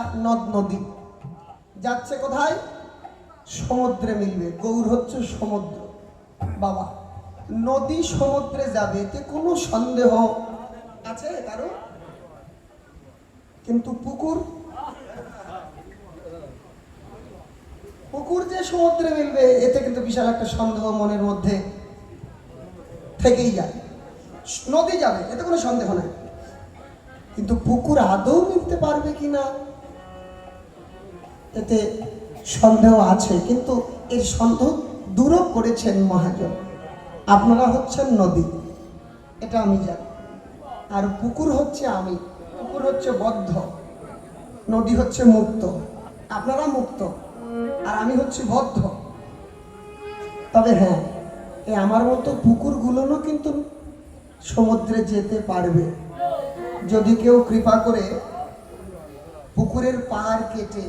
একটা নদ নদী। যাচ্ছে কোথায়? সমুদ্রে মিলবে। গৌর হচ্ছে সমুদ্র। বাবা, নদী সমুদ্রে যাবে এতে কোনো সন্দেহ আছে কারও? কিন্তু পুকুর? পুকুর যে সমুদ্রে মিলবে, এতে কিন্তু বিশাল একটা সন্দেহ মনের মধ্যে থেকেই যায়। নদী যাবে, এতে কোনো সন্দেহ নাই। কিন্তু পুকুর আদৌ মিলতে পারবে কিনা? এতে সন্দেহ আছে, কিন্তু এর সন্দেহ দূরও করেছেন মহাজন। আপনারা হচ্ছেন নদী, এটা আমি জানি। আর পুকুর হচ্ছে আমি, পুকুর হচ্ছে বদ্ধ, নদী হচ্ছে মুক্ত। আপনারা মুক্ত, আর আমি হচ্ছি বদ্ধ। তবে হ্যাঁ এই আমার মতো পুকুরগুলোও কিন্তু সমুদ্রে যেতে পারবে। যদি কেউ কৃপা করে পুকুরের পাড় কেটে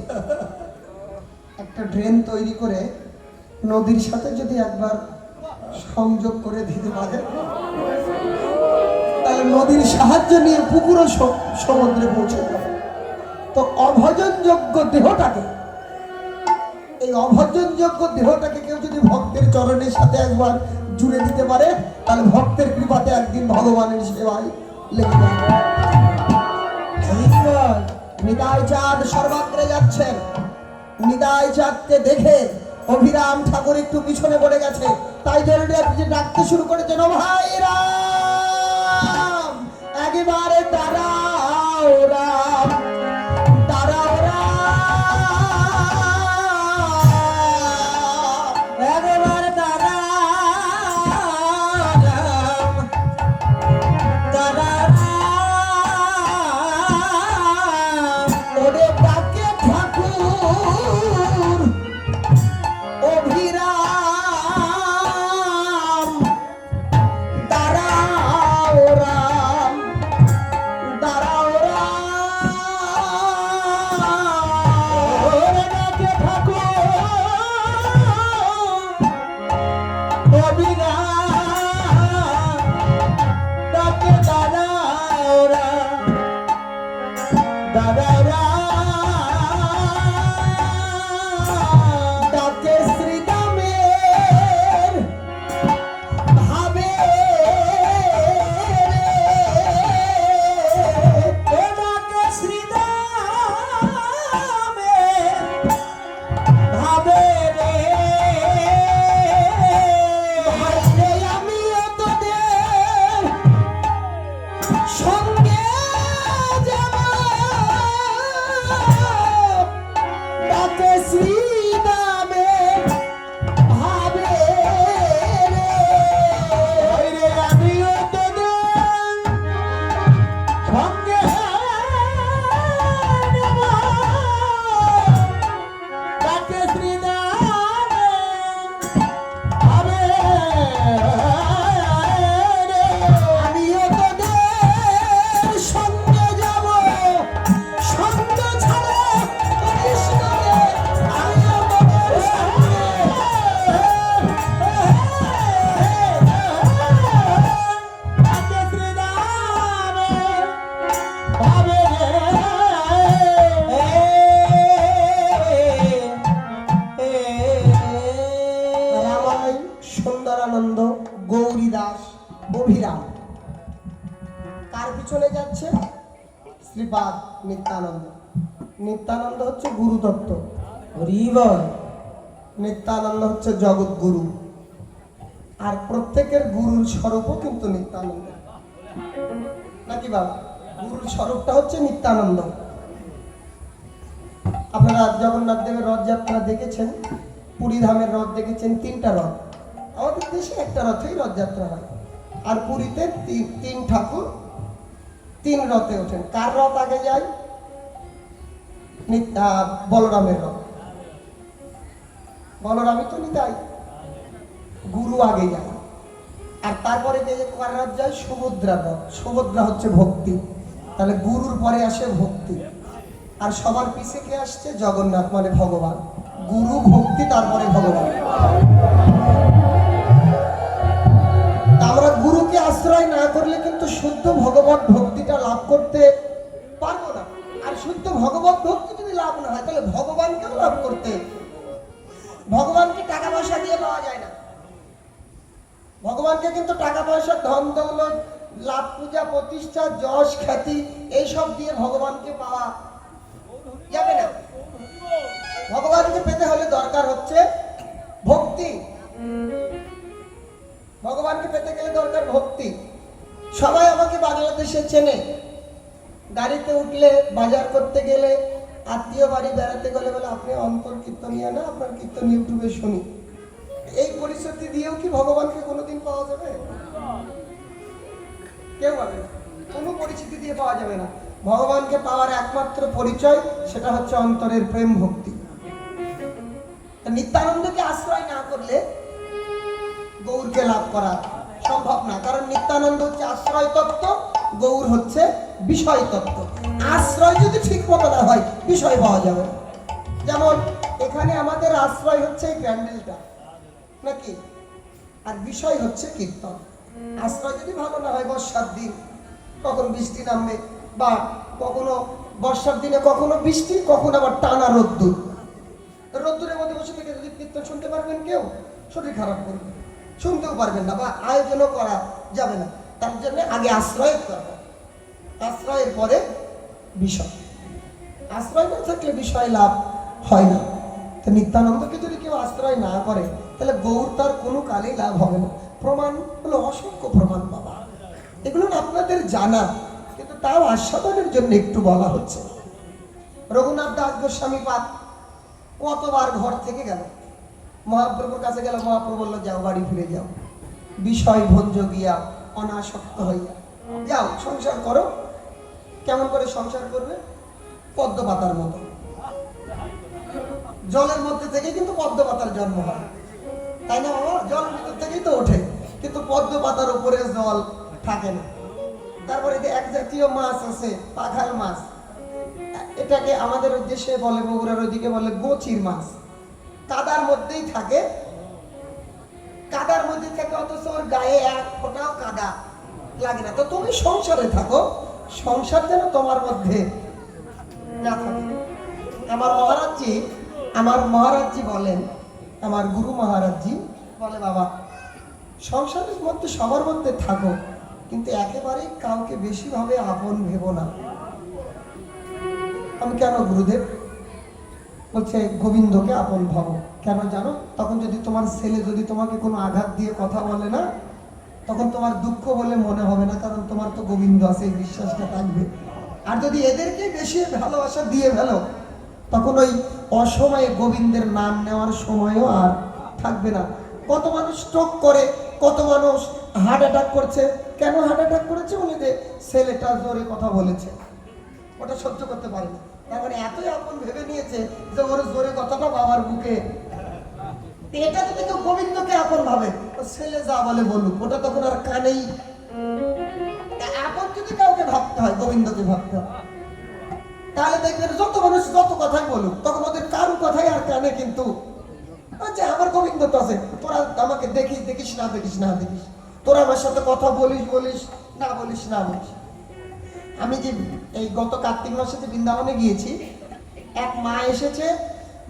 একটা ড্রেন তৈরি করে নদীর সাথে যদি একবার সংযোগ করে দিতে পারে, তাহলে নদীর সাহায্য নিয়ে পুকুরও সমুদ্রে পৌঁছে যাবে। তো অভজনযোগ্য দেহটাকে, এই অভজনযোগ্য দেহটাকে কেউ যদি ভক্তের চরণের সাথে একবার জুড়ে দিতে পারে, তাহলে ভক্তের কৃপাতে একদিন ভগবানের সেবায় লেগে যাবে নিতাই চাঁদ সর্বাগ্রে যাচ্ছেন নিতাই চাঁদকে দেখে অভিরাম ঠাকুর একটু পিছনে পড়ে গেছে। তাই জন্য ডাকতে শুরু করেছেন ও ভাই, রাম! একেবারে তারা রাম! ঠাকুর শ্রীপাদ নিত্যানন্দ। নিত্যানন্দ হচ্ছে গুরুদত্ত হরিবল, নিত্যানন্দ হচ্ছে জগৎ গুরু। আর প্রত্যেকের গুরুর স্বরূপও কিন্তু নিত্যানন্দ। নাকি বাবা? গুরুর স্বরূপটা হচ্ছে নিত্যানন্দ। আপনারা জগন্নাথ দেবের রথযাত্রা দেখেছেন? পুরী ধামের রথ দেখেছেন? তিনটা রথ। আমাদের দেশে একটা রথেই রথযাত্রা হয়। আর পুরীতে তিন ঠাকুর তিন রথে ওঠেন। কার রথ আগে যায় বলরামের রথ। বলরামই তো নিতাই। গুরু আগে যায় আর তারপরে যে কার রথ যায় সুভদ্রার রথ। সুভদ্রা হচ্ছে ভক্তি। তাহলে গুরুর পরে আসে ভক্তি। আর সবার পিছে কে আসছে? জগন্নাথ মানে ভগবান। গুরু, ভক্তি, তারপরে ভগবান। আমরা গুরুকে আশ্রয় না করলে কিন্তু শুদ্ধ ভগবত ভক্তিটা করতে। ভগবানকে টাকা পয়সা দিয়ে পাওয়া যায় না। ভগবানকে কিন্তু টাকা পয়সা, ধন দৌলত, লাভ পূজা, প্রতিষ্ঠা, যশ, খ্যাতি এইসব দিয়ে ভগবানকে পাওয়া যাবে না। ভগবানকে পেতে হলে দরকার হচ্ছে ভক্তি। ভগবানকে পেতে গেলে দরকার ভক্তি। সবাই আমাকে বাংলাদেশে চেনে। গাড়িতে উঠলে, বাজার করতে গেলে আত্মীয় বাড়ি বেড়াতে গেলে বলে, আপনি অন্তর কীর্তনিয়া না? আপনার কীর্তন ইউটিউবে শুনি। এই পরিস্থিতি দিয়েও কি ভগবানকে কোনোদিন পাওয়া যাবে? কেউ পাবে না। কোনো পরিস্থিতি দিয়ে পাওয়া যাবে না। ভগবানকে পাওয়ার একমাত্র পরিচয় সেটা হচ্ছে অন্তরের প্রেম ভক্তি। নিত্যানন্দকে আশ্রয় না করলে গৌরকে লাভ করা সম্ভব না। কারণ নিত্যানন্দ হচ্ছে আশ্রয় তত্ত্ব গৌর হচ্ছে বিষয় তত্ত্ব আশ্রয় যদি ঠিক মতো না হয় বিষয় পাওয়া যাবে যেমন এখানে আমাদের আশ্রয় হচ্ছে এই প্যান্ডেলটা নাকি? আর বিষয় হচ্ছে কীর্তন। আশ্রয় যদি ভালো না হয় বর্ষার দিন কখন বৃষ্টি নামবে বা কখনো বর্ষার দিনে কখনো বৃষ্টি কখনো আবার টানা রোদ্দুর। রোদ্দুরের মধ্যে বসে থেকে যদি কীর্তন শুনতে পারবেন কেউ শরীর খারাপ করবে। শুনতেও পারবেন না বা আয়োজনও করা যাবে না। তার জন্য আগে আশ্রয়ের দরকার। আশ্রয়ের পরে বিষয়। আশ্রয় না থাকলে বিষয় লাভ হয় না। তো নিত্যানন্দকে যদি কেউ আশ্রয় না করে, তাহলে গৌর তার কোনো কালেই লাভ হবে না। প্রমাণ হলো অসংখ্য প্রমাণ, বাবা। এগুলো আপনাদের জানা, কিন্তু তাও আস্বাদনের জন্য একটু বলা হচ্ছে। রঘুনাথ দাস গোস্বামী পাঠ কতবার ঘর থেকে গেল? মহাপ্রভুর কাছে গেল, মহাপ্রভু বলল, যাও, বাড়ি ফিরে যাও। বিষয় ভঞ্জ গিয়া অনাসক্ত হইয়া যাও, সংসার করো। কেমন করে সংসার করবে? পদ্ম পাতার মতো। জলের মধ্যে থেকে কিন্তু পদ্ম পাতার জন্ম হয়। তাই না বাবা? জলের ভিতর থেকেই তো ওঠে। কিন্তু পদ্ম পাতার উপরে জল থাকে না। তারপরে যে এক জাতীয় মাছ আছে পাখাল মাছ। এটাকে আমাদের দেশে বলে, বগুড়ার ওইদিকে বলে গোচির মাছ। কাদার মধ্যেই থাকে। কাদার মধ্যে থাকে, অথচ ওর গায়ে এক ফোঁটাও কাদা লাগে না। তো তুমি সংসারে থাকো। সংসার যেন তোমার মধ্যে না থাকে। আমার মহারাজজি আমার মহারাজজি বলেন, আমার গুরু মহারাজজি বলে, বাবা, সংসারের মধ্যে সবার মধ্যে থাকো, কিন্তু একেবারেই কাউকে বেশিভাবে আপন ভেবো না। আমি কেন গুরুদেব? বলছে, গোবিন্দকে আপন ভাবো। কেন জানো? তখন যদি তোমার ছেলে যদি তোমাকে কোনো আঘাত দিয়ে কথা বলে না তখন তোমার দুঃখ বলে মনে হবে না, কারণ তোমার তো গোবিন্দ আছে, এই বিশ্বাসটা থাকবে। আর যদি এদেরকে বেশি ভালোবাসা দিয়ে ফেলো, তখন ওই অসময়ে গোবিন্দের নাম নেওয়ার সময়ও আর থাকবে না। কত মানুষ স্ট্রোক করে, কত মানুষ হার্ট অ্যাটাক করছে। কেন হার্ট অ্যাটাক করেছে বলে যে, ছেলেটা জোরে কথা বলেছে। ওটা সহ্য করতে পারে না। তার মানে এতই আপন ভেবে নিয়েছে যে ওর জোরে কথাটা বাবার বুকে এটা যদি কেউ গোবিন্দকে আপন ভাবে। ছেলে যা বলে বলুক, ওটা তখন আর কানেই। আপন যদি কাউকে ভাবতে হয়, গোবিন্দকে ভাবতে হয়, তাহলে দেখবেন যত মানুষ যত কথাই বলুক, তখন ওদের কারও কথাই আর কানে কিন্তু। আচ্ছা আমার গোবিন্দ তো আছে, তোরা আমাকে দেখিস দেখিস না দেখিস না, দেখিস। তোরা আমার সাথে কথা বলিস বলিস, না বলিস না বলিস। আমি যে এই গত কার্তিক মাসে যে বৃন্দাবনে গিয়েছি, এক মা এসেছে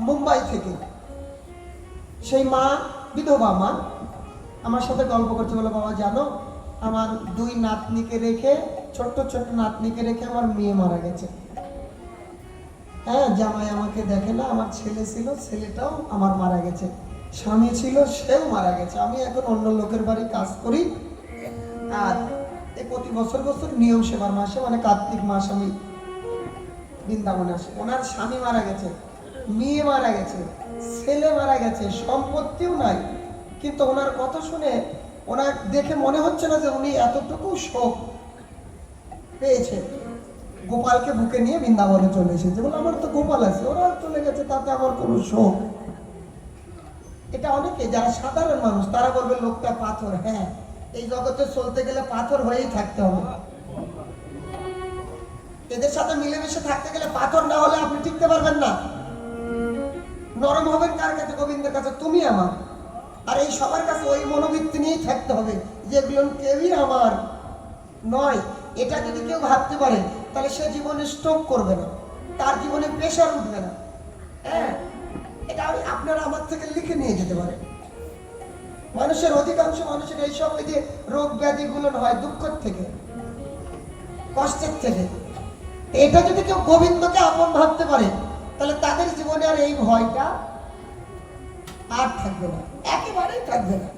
মুম্বাই থেকে। সেই মা, বিধবা মা, আমার সাথে গল্প করছে বলে, বাবা, জানো, আমার দুই নাতনিকে রেখে, ছোট্ট ছোট্ট নাতনিকে রেখে আমার মেয়ে মারা গেছে। হ্যাঁ জামাই আমাকে দেখে না, আমার ছেলে ছিল, ছেলেটাও আমার মারা গেছে। স্বামী ছিল, সেও মারা গেছে। আমি এখন অন্য লোকের বাড়ি কাজ করি। আর প্রতি বছর বছর নিয়ম সেবার মাসে মানে কার্তিক মাস আমি বৃন্দাবনে আসি। ওনার স্বামী মারা গেছে। মেয়ে মারা গেছে, ছেলে মারা গেছে, সম্পত্তিও নাই। কিন্তু ওনার কথা শুনে ওনার দেখে মনে হচ্ছে না যে উনি এতটুকু শোক পেয়েছে গোপালকে বুকে নিয়ে বৃন্দাবনে চলে এসেছে। বলে, আমার তো গোপাল আছে ওরা চলে গেছে, তাতে আমার কোনো শোক? এটা অনেকে, যারা সাধারণ মানুষ, তারা বলবে, লোকটা পাথর। হ্যাঁ এই জগতে চলতে গেলে পাথর হয়েই থাকতে হবে। এদের সাথে মিলেমিশে থাকতে গেলে পাথর না হলে আপনি টিকতে পারবেন না। নরম হবেন কার কাছে? গোবিন্দের কাছে। তুমি আমার। আর এই সবার কাছে ওই মনোবৃত্তি নিয়েই থাকতে হবে যে যেগুলো কেউই আমার নয়। এটা যদি কেউ ভাবতে পারে, তাহলে সে জীবনে স্ট্রোক করবে না। তার জীবনে প্রেশার উঠবে না। হ্যাঁ? এটা আমি আপনারা আমার থেকে লিখে নিয়ে যেতে পারেন। মানুষের অধিকাংশ মানুষের এইসব ওই যে রোগ ব্যাধিগুলো হয় দুঃখের থেকে, কষ্টের থেকে, এটা যদি কেউ গোবিন্দকে আপন ভাবতে পারে তাহলে তাদের জীবনে আর এই ভয়টা আর থাকবে না একেবারেই থাকবে না।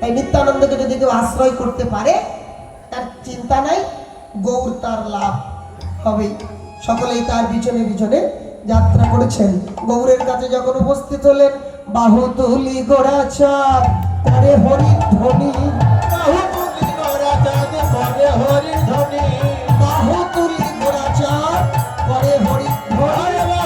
তাই নিত্যানন্দকে যদি কেউ আশ্রয় করতে পারে তার চিন্তা নাই গৌর তার লাভ হবে সকলেই তার পিছনে পিছনে যাত্রা করেছেন। গৌরের কাছে যখন উপস্থিত হলেন বাহু তুলি গোড়া চাপ পরে হরি ধ্বনি। বাহু তুলি গোড়া চাঁদ পরে হরি ধ্বনি। বাহু তুলি গোড়া চাপ হরি ধ্বনি।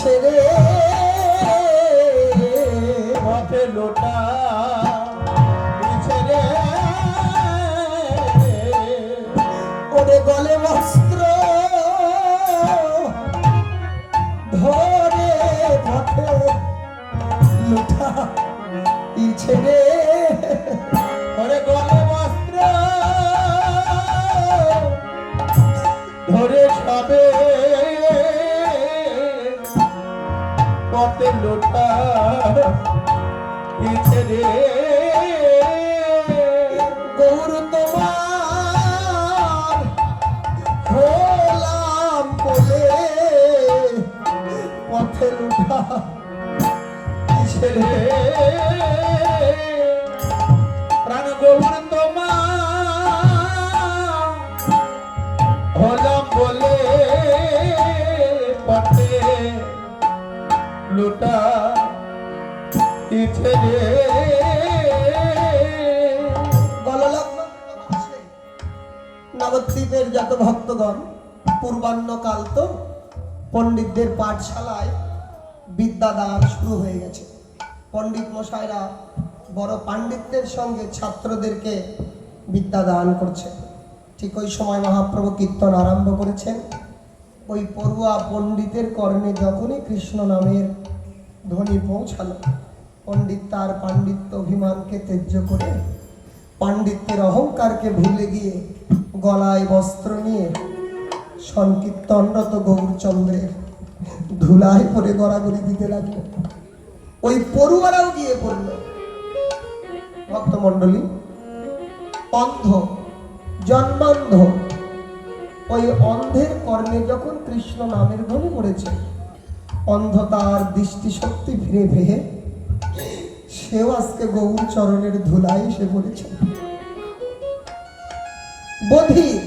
ইছে রে। লোটা ছেড়ে ওরে গলে বস্ত্র ধরে পথে লোটা ইছে পথে লোটা ছেড়ে গৌর নবদ্বীপের যত ভক্তগণ, পূর্বাহ্নকাল তো পণ্ডিতদের পাঠশালায় বিদ্যাদান শুরু হয়ে গেছে। পণ্ডিত মশাইরা বড় পাণ্ডিত্যের সঙ্গে ছাত্রদেরকে বিদ্যাদান করছে। ঠিক ওই সময় মহাপ্রভু কীর্তন আরম্ভ করেছেন। ওই পড়ুয়া পণ্ডিতের কর্ণে যখনই কৃষ্ণ নামের ধ্বনি পৌঁছালো, পণ্ডিত তার পাণ্ডিত্য অভিমানকে ত্যায্য করে, পাণ্ডিত্যের অহংকারকে ভুলে গিয়ে গলায় বস্ত্র নিয়ে সংকীর্তনরত গৌরচন্দ্রের ধুলায় পরে গড়াগড়ি দিতে লাগল। ওই পড়ুয়ারাও গিয়ে পড়ল। ভক্তমণ্ডলী, অন্ধ, জন্মান্ধ, ওই অন্ধের কর্ণে যখন কৃষ্ণ নামের ধ্বনি পড়েছে অন্ধ তার দৃষ্টিশক্তি ফিরে ফিরে সেও আজকে গৌর চরণের ধুলায় সে পড়েছে। বধির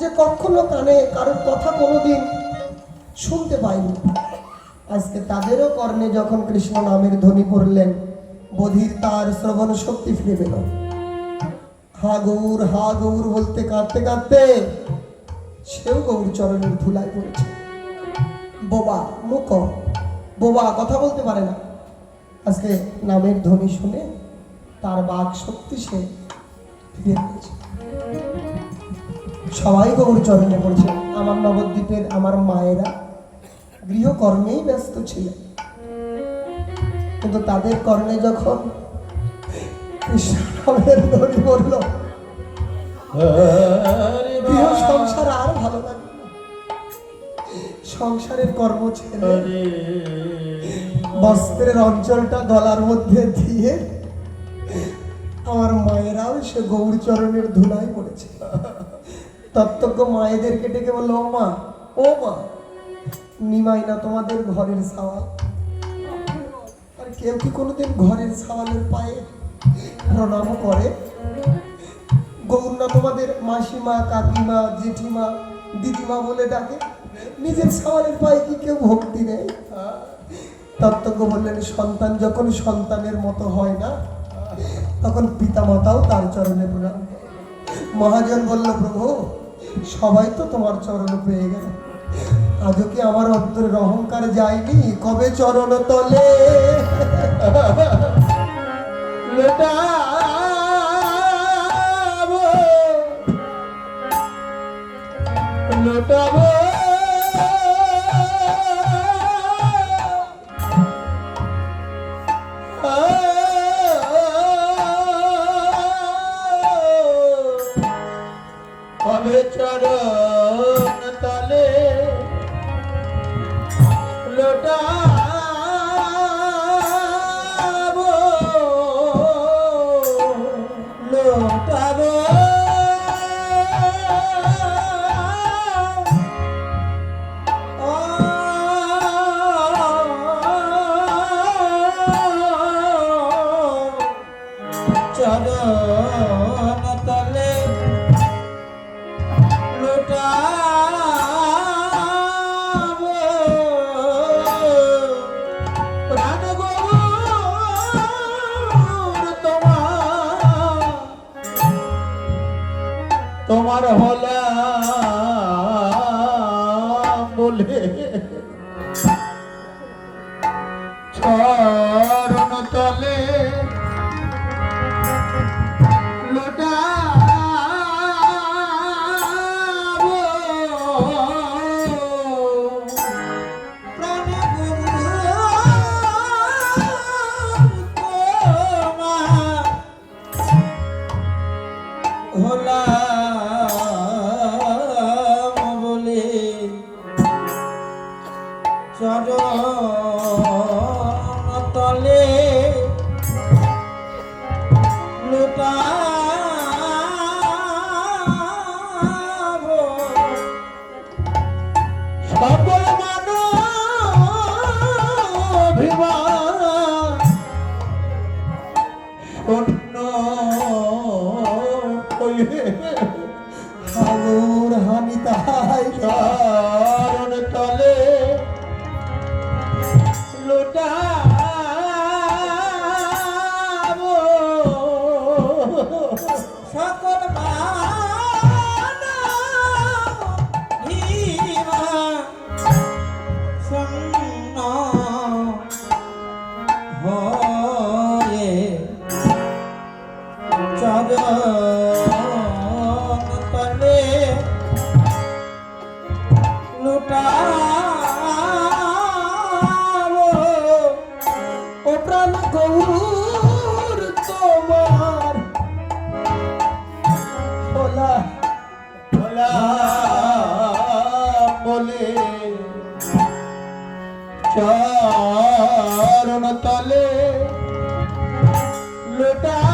যে কখনো কানে, কারোর কথা কোনোদিন শুনতে পাইনি। আজকে তাদেরও কর্ণে যখন কৃষ্ণ নামের ধ্বনি পড়লেন বধির তার শ্রবণ শক্তি ফিরে পেল। হা গৌর হা গৌর বলতে কাঁদতে কাঁদতে সেও গৌর চরণের ধুলায় পড়েছে। বোবা মুখ বোবা, কথা বলতে পারে না। আজকে নামের ধ্বনি শুনে তার বাক শক্তি সে ফিরে পেয়েছে। সবাই গৌর চরণে পড়ছে আমার নবদ্বীপের আমার মায়েরা গৃহকর্মেই ব্যস্ত ছিলেন। কিন্তু তাদের কর্ণে যখন কৃষ্ণ নামের ধ্বনি পড়ল গৃহ সংসার আর ভালো লাগল না। সংসারের কর্ম ছেড়ে বস্ত্রের অঞ্চলটা গলার মধ্যে দিয়ে আমার মায়েরাও সে গৌরচরণের ধুলায় পড়েছে। তত্ত্বজ্ঞ মায়েদেরকে ডেকে বলল, ও মা ও মা, নিমাই না তোমাদের ঘরের সাওয়াল? আর কেউ কি কোনোদিন ঘরের সাওয়ালের পায়ে প্রণাম করে? গৌর না তোমাদের মাসিমা, কাকিমা, জেঠিমা, দিদিমা বলে ডাকে? নিজের সাওয়ালের পায়ে কি কেউ ভক্তি নেই তত্ত্বজ্ঞ বললেন, সন্তান যখন সন্তানের মতো হয় না তখন পিতামাতাও তার চরণে প্রণাম। মহাজন বলল, প্রভু, সবাই তো তোমার চরণ পেয়ে গেল। আজও কি আমার অন্তরের অহংকার যায়নি? কবে চরণ তলে? লুটাবো লুটাবো। চরণ চরণ তলে লুটাবো